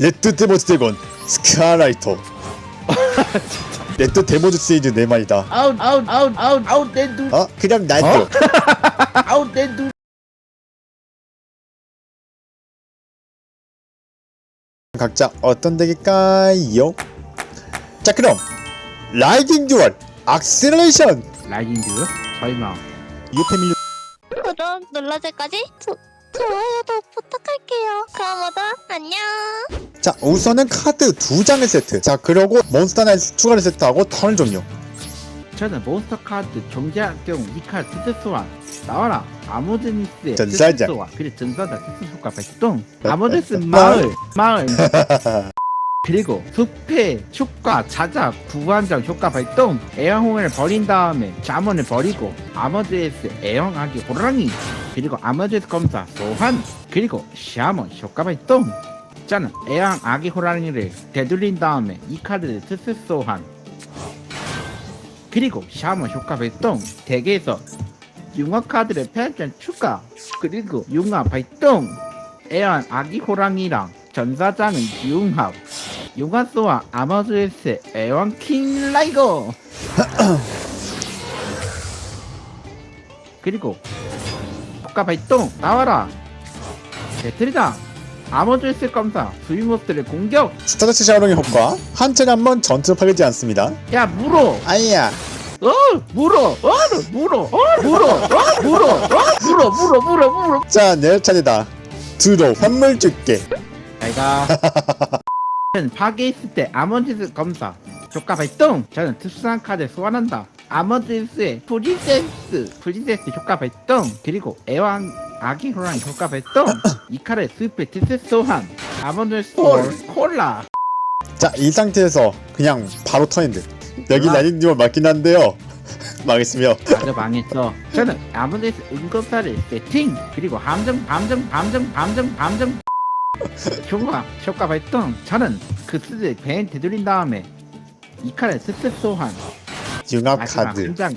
레드 데모즈 드래곤 스카라이터 레드 데모즈 시리즈 네 마리다. 아웃 아웃 아웃 아웃 아웃 댄두 어? 그냥 나도 아웃 댄두 각자 어떤 덱일까요? 자 그럼 라이딩 듀얼 악셀레이션. 라이딩드 설마. 유페밀 구독 눌러줄 거지? 조, 좋아요도 부탁할게요. 그럼 모두 안녕. 자 우선은 카드 두 장을 세트. 자 그러고 몬스터 하나 추가를 세트하고 턴을 종료. 저는 몬스터 카드 종제할 경우 이 카드 소환 나와라 아모드니스의 소환 그리고 전사자 특수 효과 발동. 아모드니스 마을 마을. 그리고 숲의 축과 찾아 구한장 효과 발동. 애왕홍을 버린 다음에 자문을 버리고 아머드에스 애왕하기 호랑이 그리고 아머드에스 검사 소환 그리고 샤먼 효과 발 동 저는 애왕 아기 호랑이를 되돌린 다음에 이 카드를 특수 소환. 그리고 샤먼 효과 발동 덱에서 융화 카드를 패전 추가. 그리고 융화 발동 애완 아기 호랑이랑 전사장은 융합. 융화소와 아마즈에스 애완 킹 라이거. 그리고 효과 발동 나와라. 배틀이다. 아머즈에스 검사 수위모스를 공격. 스타더치 샤오롱의 효과. 한 차례 한번 전투를 파괴지 않습니다. 야 물어. 아이야. 어 물어. 어 물어. 어 물어. 어 물어. 어 물어. 물어 물어 물어. 자내 차례다. 드로 환물 줄게. 내가. 저는 파괴했을 때 아몬디스 검사 효과 발동. 저는 특수한 카드 소환한다 아몬디스의 프리세스 프리세스 효과 발동 그리고 애완 아기 호랑이 효과 발동 이 카드 스프 특수 소환 아몬디스 콜. 콜라. 자 이 상태에서 그냥 바로 턴인데 여기 아. 듀얼 맞긴 한데요. 망했으며. 아주 망했어. 저는 아몬디스 응급사를 세팅 그리고 함정 함정 함정 함정 함정. 효과 효과 발동. 저는 그 스드 벤 되돌린 다음에 이 카드 스프 소환 융합 마지막 카드. 한 장,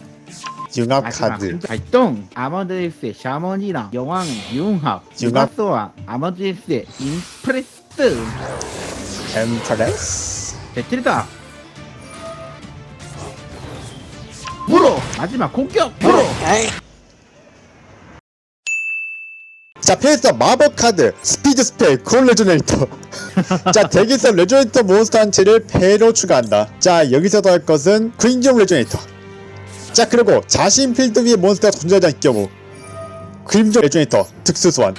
융합 마지막 카드 한 장. 발동. 아머드스의 샤먼이랑 여왕 융합 융합. 융합소와 아머드스의 임프레스. 엠프레스? 배틀이다. 물어 마지막 공격! 물어 자 패스 마법 카드 스피드 스펠 콜 레조네이터. 자 덱에서 레조네이터 몬스터 한 채를 배로 추가한다. 자 여기서 더 할 것은 그린종 레조네이터. 자 그리고 자신 필드 위에 몬스터가 존재하지 않을 경우 그림종 레조네이터 특수 소환.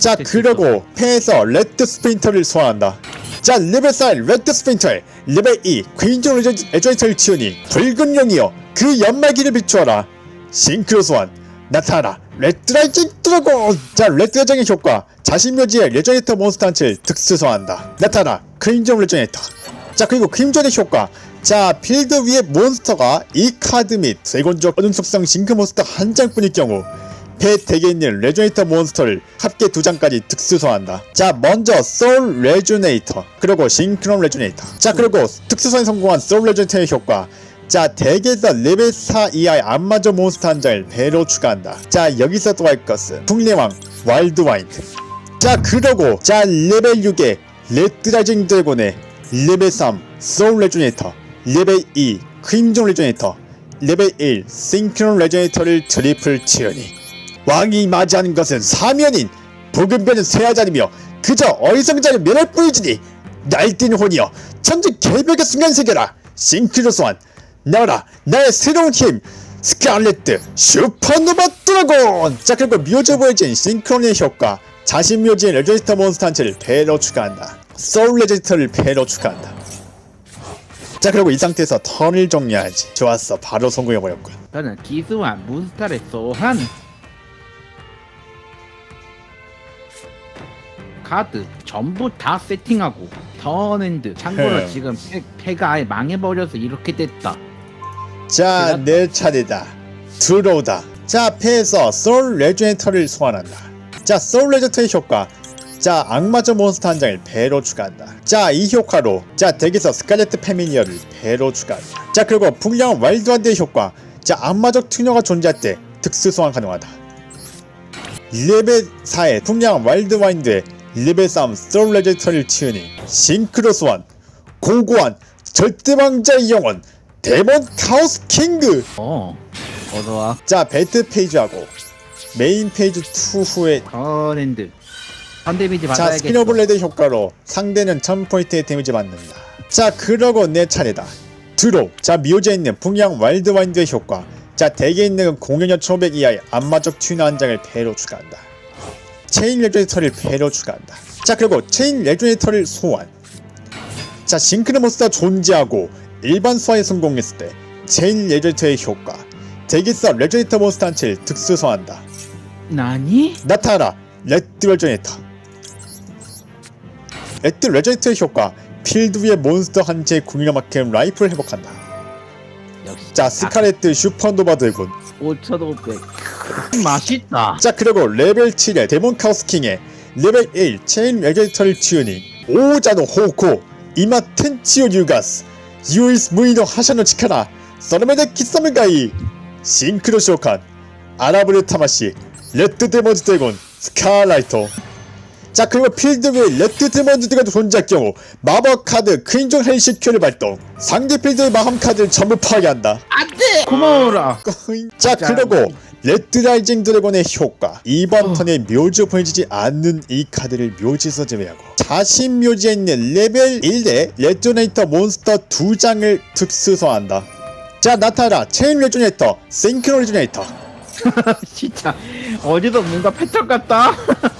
자 그리고 패에서 레드 스페인터를 소환한다. 자 레벨 4 레드 스페인터에 레벨 2 그린종 레조, 레조네이터를 치우니 붉은 용이여 그 연말기를 비추어라. 싱크로 소환. 나타나라 레드라이징 드래곤! 자 레드라이징의 효과. 자신 묘지에 레저네이터 몬스터 한 채를 특수 소환한다. 나타나 크림존 레저네이터. 자 그리고 크림존의 효과. 자 필드 위에 몬스터가 이 카드 및 세곤적 어둠 속성 싱크 몬스터 한 장뿐일 경우 배 덱에 있는 레조네이터 몬스터를 합계 두 장까지 특수 소환한다. 자 먼저 소울 레조네이터 그리고 싱크론 레조네이터. 자 그리고 특수 소환 성공한 소울 레조네이터의 효과 자 덱에서 레벨 4 이하의 안마저 몬스터 한 장을 배로 추가한다. 자 여기서 또 할 것은 풍레왕 와일드 와인드 자 그러고 자 레벨 6의 레드라이징 드래곤의 레벨 3 소울 레조네이터 레벨 2 크림존 레조네이터 레벨 1 싱크론 레조네이터를 트리플 치으니 왕이 맞이하는 것은 사면인 붉은변은 쇠하자리며 그저 어리석은 자를 멸할 뿐이지니 날뛴 혼이여 천지 개벽의 순간 세계라. 싱크로 소환 나와라 나의 새로운 힘 스칼렛트 슈퍼노바 드래곤! 자 그리고 묘지 보여진 싱크론의 효과 자신 묘지의 레저스터 몬스터 한 채를 배로 추가한다. 소울 레저스터를 배로 추가한다. 자 그리고 이 상태에서 턴을 정리해야지. 좋았어 바로 성공해버렸군. 저는 기수한 몬스터를 소환. 카드 전부 다 세팅하고 턴엔드 참고로 흠. 지금 패, 패가 아예 망해버려서 이렇게 됐다 자, 내 차례다. 들어오다. 자, 패에서 소울 레저네이터를 소환한다. 자, 소울 레저네이터의 효과. 자, 악마저 몬스터 한 장을 배로 추가한다. 자, 이 효과로 자, 덱에서 스칼레트 패밀리어를 배로 추가한다. 자, 그리고 불량 와일드한드의 효과. 자, 악마적 투녀가 존재할 때 특수 소환 가능하다. 레벨 4의 풍량 와일드 와인드의 레벨 3 소울 레제터를 튜닝 싱크로 소환 고고한 절대왕자의 영혼 데몬 카오스 킹그. 어 어서와. 자 배트 페이지하고 메인 페이지 2 후에 커랜드. 선 데미지 자 받아야겠어. 스피너 블레드 효과로 상대는 1000포인트의 데미지 받는다. 자 그러고 내 차례다. 드로우. 자 묘지에 있는 풍량 와일드 와인드의 효과. 자 덱에 있는 공연여 1500 이하의 안마적 튜너 한 장을 패로 추가한다. 체인 레조네이터를 패로 추가한다. 자 그리고 체인 레조네이터를 소환. 자 싱크르모스가 존재하고 일반 소환에 성공했을 때 체인 레조네이터의 효과 덱에서 레조네이터 몬스터 한 채를 특수 소환한다. 나니? 나타나라 레드 레저네이터. 레드 레저네이터의 효과 필드 위의 몬스터 한 채의 궁이가 막힌 라이프를 회복한다. 역시 자 스카레트 슈퍼노바 드군 5500 맛있다. 자 그리고 레벨 7의 데몬 카우스 킹의 레벨 1 체인 레저네이터를 튜닝 오자노 호코 이마 텐치오 뉴가스 유이스 무이노 하샤노 치카라 서르메데 키사메가이 싱크로 쇼칸 아라브르 타마시 레드 데몬즈 드래곤 스카라이터 자 그리고 필드 레드 데몬즈 드래곤 존재할 경우 마법 카드 크인종 헬시 큐를 발동. 상대 필드의 마함 카드를 전부 파괴한다. 안돼! 고마워라. 자 자, 그리고 레드 라이징 드래곤의 효과. 이번 어. 턴에 묘지 보여지지 않는 이 카드를 묘지에서 제외하고 자신 묘지에 있는 레벨 1의 레조네이터 몬스터 2장을 특수 소환한다. 자 나타나라. 체인 레조네이터 싱크로 레조네이터. 진짜 어디서 뭔가 패턴 같다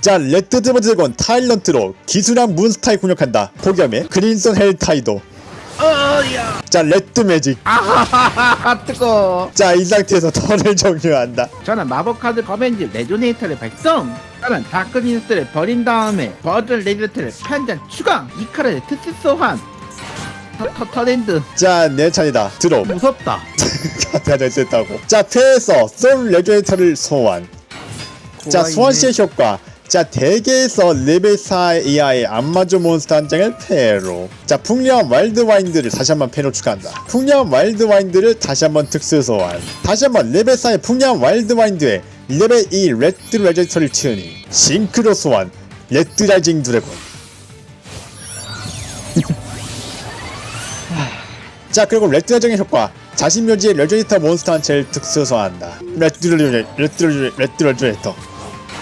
자 레드 드래곤 타일런트로 기술한 문스타에 공격한다. 포기함에 그린선 헬타이도. 어야 자 레드 매직. 아하하하 뜨거 자 이 상태에서 턴을 종료한다. 저는 마법 카드 거벤지 레조네이터를 발성. 저는 다크니스트를 버린 다음에 버든 레드트를 편전 추가. 이 카드를 특수 소환. 터- 터- 터랜드. 자 내 차례다. 들어 무섭다. 카드가 됐다고. 자 패에서 솔 레저네이터를 소환. 자. 소환시의 효과 자 대게에서 레벨 4 이하의 안마조 몬스터 한 장을 패로. 자 풍량 와일드 와인드를 다시 한번 패로 추가한다. 풍량 와일드 와인드를 다시 한번 특수 소환. 다시 한번 레벨 4의 풍량 와일드 와인드에 레벨 2 레드 레저네이터를 튜닝 싱크로 소환 레드 라이징 드래곤. 자 그리고 레드 레저의 효과. 자신 묘지의 레저네이터 몬스터 한 채를 특수 소환한다. 레드 레저 레드 레저 레드 레저네이터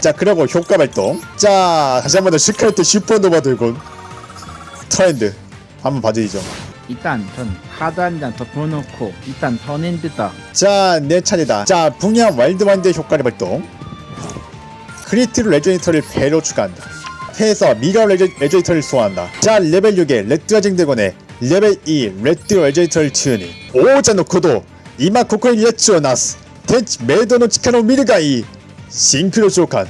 자 그리고 효과 발동. 자 다시 한 번 더 시크릿 슈퍼노바 들곤 트렌드. 한번 봐드리죠. 일단 전 카드 한장더 부어놓고 일단 터랜드다. 자내 차례다. 자 풍량 와일드와인드의 효과를 발동. 크리티로 레저네이터를 배로 추가한다. 패에서 미러 레저, 레저네이터를 소환한다. 자 레벨 6의 레드라징 드곤의 레벨 2 레드 레저네이터를 튜닝 오자 노코도 이마 코코이 레츠오 나스 텐치 메이도노 치카노 미르가이 싱크로 쇼칸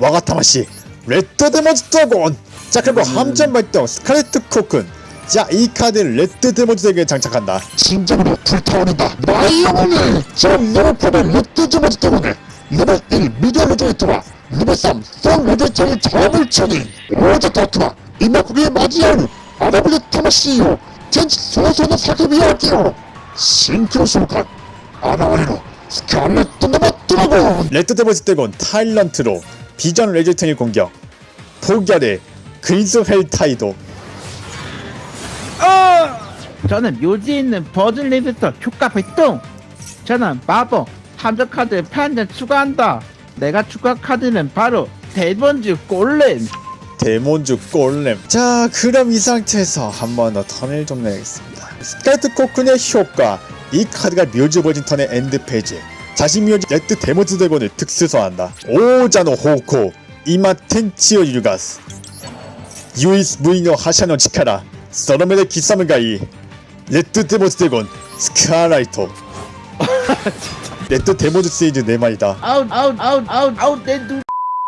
와가타마시 레드 데모즈 드래곤 자 그리고 함정 발동 스카레트 코큰 자이 카드는 레드 데모즈 덱에 장착한다. 심장으로 불타오른다. 나의 영혼을 저 레오포드 레드즈머즈 때문에 레벨 1 미디어 레저네이터와 레벨 3썬 레저네이터를 더블 처리 오자 다투마 이마쿠리에 맞이한 아라블레 타마시요 텐치 소소의 사기비 할게요 싱크로 순간 아나와리로 스칼렛 던더바 드래곤 레드 데모즈 덱은 타일런트로 비전 레저탱의 공격. 포기하래 그린스 헬타이도. 저는 묘지에 있는 버든 레드터 효과 발동. 저는 마법 함정 카드 편전 추가한다. 내가 추가 카드는 바로 데번즈 골렘. 데몬즈 골렘. 자 그럼 이 상태에서 한 번 더 턴을 좀 내겠습니다. 스카이트 코큰의 효과. 이 카드가 묘지 버진 턴의 엔드 페이지 자신 묘지 레드 데모즈 덱원을 특수 소환한다. 오자노 호코 이마 텐치오 유가스. 유이스 무이노 하샤노 치카라 서러메데 기사무가이 레드 데모즈 덱원 스카라이토. 레드 데모즈 시리즈 4마리다. 아웃 아웃 아웃 아웃 아웃 내 눈.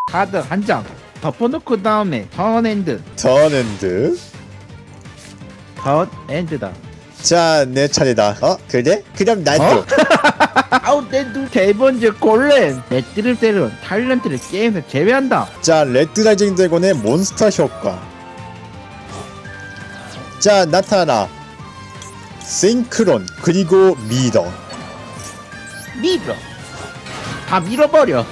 카드 한 장. 덮어놓고 다음에 턴엔드. 턴엔드. 턴엔드다. 자 내 차례다. 어 그래? 그럼 나도 어? 아웃엔드 세 번째 골렘 레트를 때려 탤런트를 게임에서 제외한다. 자 레드라이징 드래곤의 몬스터 효과. 자 나타나. 싱크론 그리고 미더. 밀어 다 밀어버려.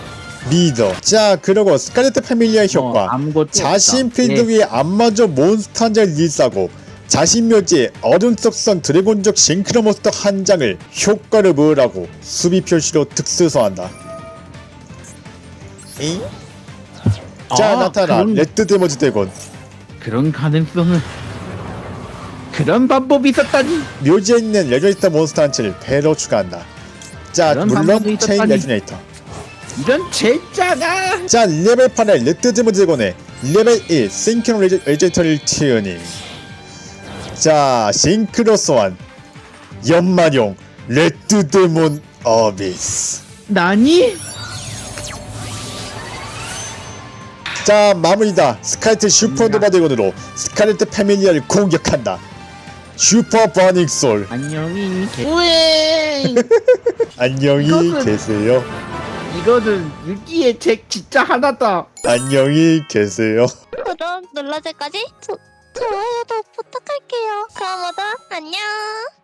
미더. 자 그리고 스칼레트 패밀리의 어, 효과. 아무것도 자신. 필드 예. 위에 안마저 몬스터 한 장을 릴스하고 자신 묘지에 얼음 속성 드래곤족 싱크로 몬스터 한 장을 효과를 모으라고 수비 표시로 특수 소환한다. 잉? 자 아, 나타나 그런- 레드 데모지 드래곤. 그런 가능성은 그런 방법이 있었다니. 묘지에 있는 레저니터 몬스터 한 채를 배로 추가한다. 자 그런 물론 방법이 체인 있었다니. 레저네이터. 이런 젠장아. 자 레벨 8의 레드 데모 드래곤에 레벨 1 싱크로 레저, 레저니터를 튜닝 자 싱크로 소환. 연마용 레드 데몬 어비스. 나니? 자 마무리다. 스카이트 슈퍼 노바 드래곤으로 스카이트 패밀리아를 공격한다. 슈퍼 버닝 솔. 안녕히 계... 우에! 안녕히 계세요. 이거는 유기의 책 진짜 하나다. 안녕히 계세요. 그럼 눌러줄 거지? 조, 좋아요도 부탁할게요. 그럼 모두 안녕.